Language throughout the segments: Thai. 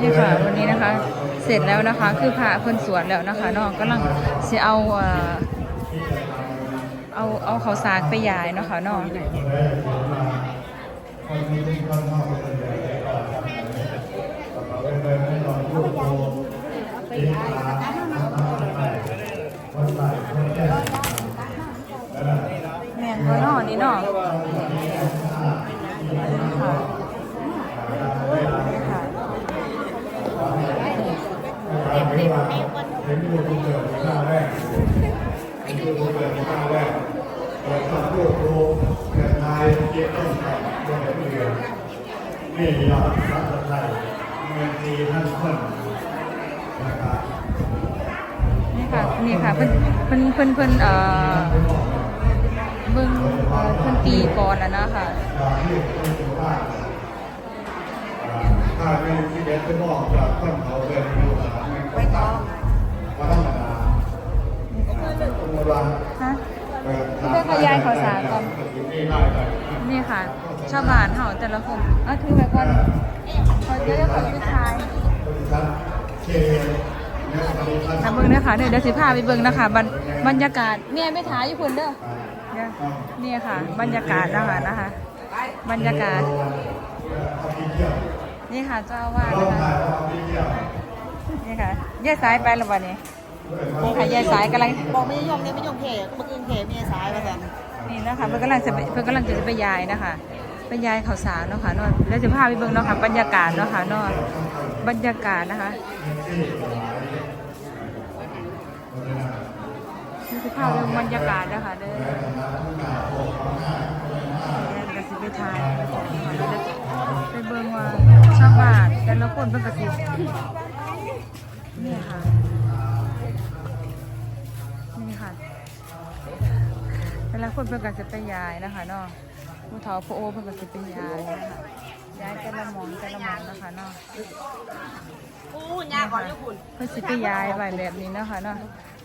นี่ค่ะวันนี้นะคะ เสร็จแล้วนะคะ คือพระเพิ่นสวนแล้วนะคะน้องกำลังจะเอาเออเอาเอาเขาวสากไปยายเนาะค่ะน้อง แม่นบ่เนาะนี่เนาะค่ะค่ะ เห็นดูคุณเกิดหน้าแรกเห็นดูคุณเกิดหน้าแรกเกิดความโลภโลภเกิดนายเจ็บต้องแข่งโดนเรือนี่ยอดรัฐไทยเงินดีท่านคนนะครับนี่ค่ะนี่ค่ะเพิ่นเพิ่นเพิ่นเพิ่นเอ่อเบิ่งเพิ่นตีก่อนแล้วนะคะตอนที่ต้องถือว่าถ้าเป็นที่เด็ดไปบอกจากต้นเขาเป็น ดูหาไม่ต้องมาธรรมดาองค์วันฮะเปิดเพื่อขยายข่าวสารก่อนนี่ได้เลยนี่ค่ะ ชาวบ้านเฮาแต่ละคนเอาถือไปก่อนขอเดี๋ยวขอไปถ่ายเคเนี่ยปฏิพันธ์ถ้าเบิ่งเด้อค่ะเดี๋ยวเดี๋ยวสิพาไปเบิ่งนะคะบรรบรรยากาศแม่ไปถ่ายอยู่พุ่นเด้อเดี๋ยวนี่ค่ะ บรรยากาศนะคะนะคะ บรรยากาศเอาไปเที่ยวนี่ค่ะเจ้าอาวาสเรานะคะ ถ่ายเอาไปเที่ยวนี่ค่ะแยกซ้ายไปแล้ววันนี้นี่ค่ะแยกซ้ายกำลังบอกไม่ยอมเนี่ยไม่ยอมเพจเมื่อคืนเพจมีสายมาสั่นนี่นะคะเพิ่นกำลังจะไปเพิ่นกำลังจะไปยายนะคะไปยายข่าวสารเนาะค่ะเนาะแล้วจะพาไปเบิ่งเนาะค่ะบรรยากาศเนาะค่ะเนาะบรรยากาศนะคะนี่คือภาพเรื่องบรรยากาศนะคะเด้อเดี๋ยวสิไปถ่ายไปเบิ่งว่าชาวบ้านแต่ละคนเพิ่นก็สิ นี่ค่ะ นี่ค่ะแต่ละคนเพิ่นก็จะไปยายนะคะเนาะผู้เฒ่าผู้โอเพิ่นก็จะไปยายนะคะยายแต่ละหมองแต่ละหมองนะคะเนาะอู้ยาก่อนญี่ปุ่นเพิ่นสิไปยายไว้แบบนี้เนาะค่ะเนาะ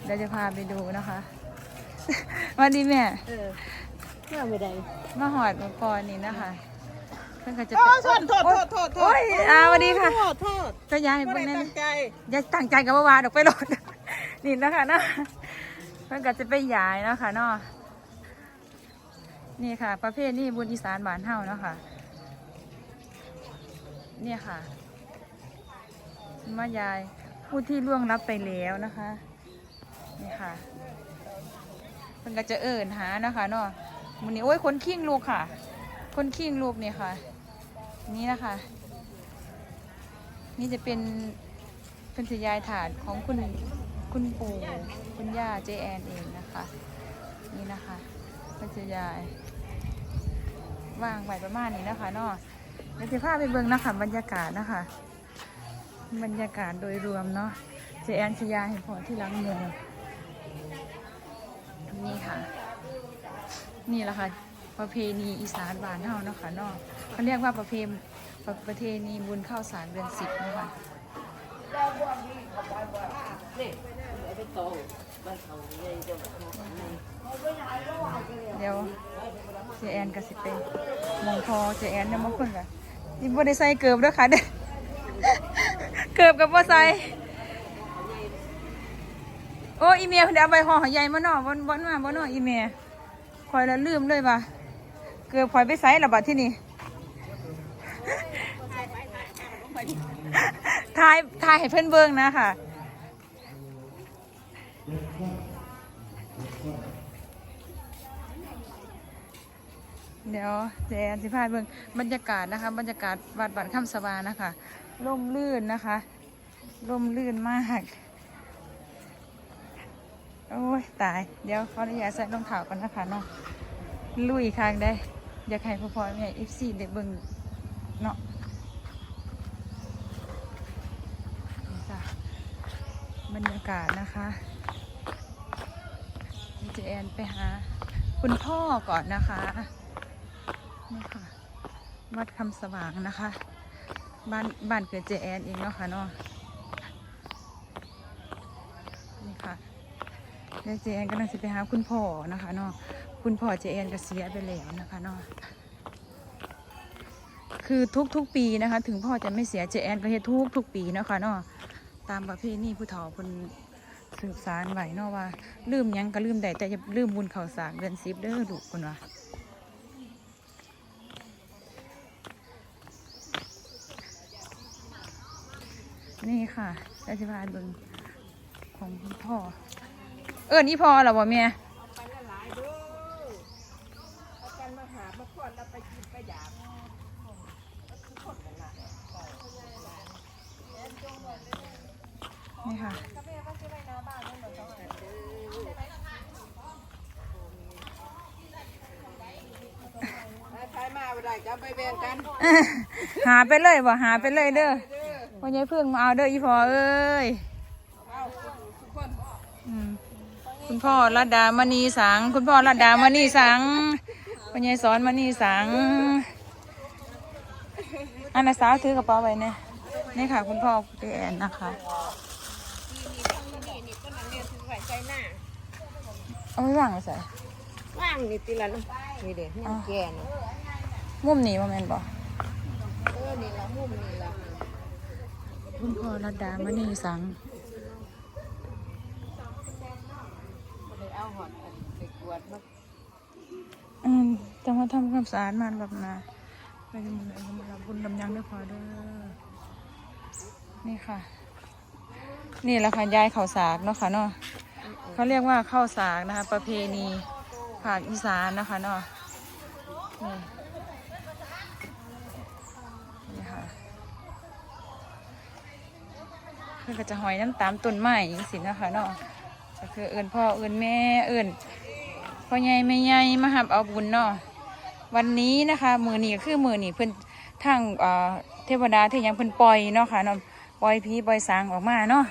เดี๋ยวจะพาไปดูนะคะสวัสดีแม่เออเมื่อไม่ได้มาหอดมาก่อนนี่นะคะเพิ่นก็จะโอ้ไปโทษโทษโทษโทษโทโอ้ษยอาสวัสดีค่ะโทษโทษก็ยายไม่เบิ่งได้แน่ตั้งใจอย่าตั้งใจกับว่าวาดอกไปโหลด นี่นะคะเนาะเพิ่นก็จะไปยายเนาะค่ะเนาะนี่ค่ะ ประเภทนี้บุญอีสานบ้านเฮาเนาะค่ะ เนี่ยค่ะมายายผู้ที่ล่วงลับไปแล้วนะคะนี่ค่ะเพิ่นก็จะเอิ่นหานะคะเนาะมันนี้โอ้ยคนขิ้งลูกค่ะ คนขิ้งลูกเนี่ยค่ะ นี่นะคะ นี่จะเป็นเป็นสยายถาดของคุณคุณปู่คุณย่าเจแอนเองนะคะ นี่นะคะเป็นสยายวางไว้ประมาณนี้นะคะเนาะเดี๋ยวจะพาไปเบิ่งนะคะบรรยากาศนะคะ บรรยากาศโดยรวมเนาะเจแอนชยาเห็นพอที่ล้างมือนี่ค่ะ นี่แหละค่ะ ประเพณีอีสานบ้านเฮาเนาะค่ะเนาะเขาเรียกว่าประเพณีประประเพณีบุญข้าวสารเดือนสิบนะคะเดี๋ยวเจแอนกับสิเป็นมองพอเจแอนเนี่ยมองคนกันนี่บ่ได้ใส่เกือบด้วยค่ะเด้อเกือบกับบ่ใส่โอ้อีเมียเพิ่นเอาใบห่อใหญ่มาเนาะบ่บ่มาบ่เนาะอีเมียคอยแล้วลืมเลยว่ะ เกือบคอยไปใส่ละบัดที่นี่ทายทายให้เพื่อนเบิ่งนะค่ะเดี๋ยวเดี๋ยวสิพาเบิ่งบรรยากาศนะคะ บรรยากาศวัดบ้านคำสวานะคะร่มรื่นนะคะร่มรื่นมากโอ้ยตาย เดี๋ยวขออนุญาตใส่รองเท้าก่อนนะคะเนาะลุยคางได้ อยากให้พ่อพ่อแม่เอฟซีได้เบิ่งเนาะจ้ะบรรยากาศนะคะเจแอนไปหา คุณพ่อก่อนนะคะนี่ค่ะวัดคำสว่างนะคะ บ้านบ้านเกิดเจแอนเองเนาะค่ะเนาะนี่ค่ะเดี๋ยวเจแอนกำลังจะไปหาคุณพ่อนะคะเนาะ คุณพ่อเจแอนก็เสียไปแล้วนะคะเนาะคือทุกๆปีนะคะ ถึงพ่อจะไม่เสียเจแอนก็เฮ็ดทุกทุกๆปีนะคะเนาะตามประเพณีผู้เฒ่าเพิ่นสืบสานไหวเนาะว่า ลืมยังก็ลืมได้แต่อย่าลืมบุญข้าวสากเดือนสิบเด้อลูกคนว่านี่ค่ะราชบาลเบิงของคุณพ่อ เออนี่พอเหรอวะเมีย ไปละหลายเด้อเอากันมาหามาขวดแล้วไปกินไปอยาก นี่ค่ะใช้มาบ่ได้ก็ไปแบ่งกันหาไปเลยบ่หาไปเลยเด้อพ่อใหญ่เพิ่งมาเอาเด้ออีพอเอ้ยเอาทุกคนอืมคุณพ่อรัดดามณีสัง คุณพ่อรัดดามณีสังพ่อใหญ่สอนมณีสังอันน่ะสาวถือกระเป๋าไว้เนี่ยนี่ค่ะ คุณพ่อเจแอนนะคะนี่นี่ ก็นั่นเนี่ยถือไว้ใส่หน้าเอาไว้วางไว้ใส่ว่างนี่ติละนะนี่เด้นี่แก่นี่มุมนี้บ่แม่นบ่เออนี่ละมุมนี่ละคุณพ่อรัดดามณีสังบ่ได้เอาหอดอันไปกวดมาอืมจะมาทำความสะอาดมันแบบนะไปทำบุญไปทำบุญลำยังด้วยพอเด้อนี่ค่ะ นี่แหละค่ะยายข้าวสากเนาะค่ะเนาะเขาเรียกว่าข้าวสากนะคะ ประเพณีภาคอีสานนะคะเนาะนี่นี่ค่ะเพื่อก็จะหอยน้ำตามต้นไม้อย่างสินะคะเนาะก็คือเอินพ่อเอินแม่เอินพ่อใหญ่แม่ใหญ่มาหับเอาบุญเนาะวันนี้นะคะ มือนี้ก็คือมือนี้เพิ่อนทางเทวดาที่ยังเพิ่อนปล่อยเนาะค่ะเนาะปล่อยผีปล่อยสางออกมาเนาะ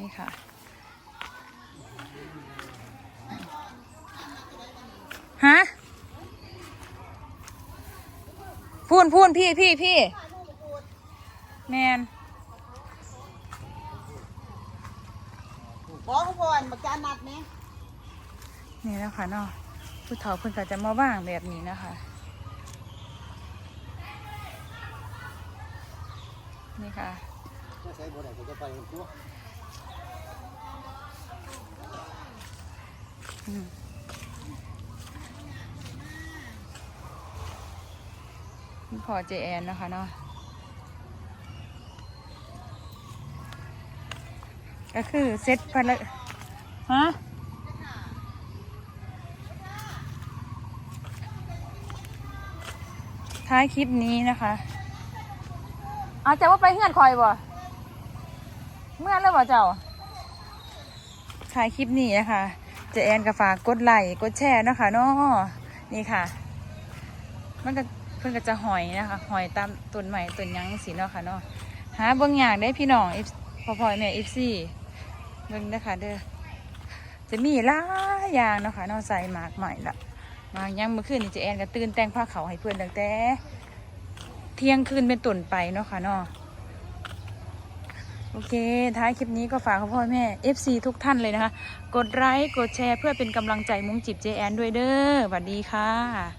นี่ค่ะ ฮะ พูนพูนพี่พี่พี่ แมนบอกก่อนมาจานนัดนี่นี่นะคะเนาะผู้เฒ่าเพิ่นก็จะมาว่างแบบนี้นะคะนี่ค่ะ พ่อเจแอนนะคะเนาะก็คือเซ็ตพันละฮะท้ายคลิปนี้นะคะเอาจะว่าไปเฮือนคอยบ่เมื่อแล้วบ่เจ้าถ่ายคลิปนี้นะคะ เจแอนก็ฝากกดไลค์กดแชร์นะคะเนาะนี่ค่ะ มันก็เพิ่นก็จะหอยนะคะ หอยตามต้นใหม่ต้นยังสิเนาะค่ะเนาะหาเบิ่งอย่างได้พี่น้อง F พ่อพ่อแม่ FC เบิ่งนะคะเด้อจะมีหลายอย่างเนาะค่ะเนาะใส่หมากใหม่ละหมากยังเมื่อคืนนี่เจแอนก็ตื่นแต่งผ้าเขาให้เพื่อนตั้งแต่เที่ยงคืนเป็นต้นไปเนาะค่ะเนาะ อเค ท้ายคลิปนี้ก็ฝากพ่อแม่ FC ทุกท่านเลยนะคะ กดไลค์ กดแชร์เพื่อเป็นกำลังใจมุ้งจิบเจแอนด้วยเด้อสวัสดีค่ะ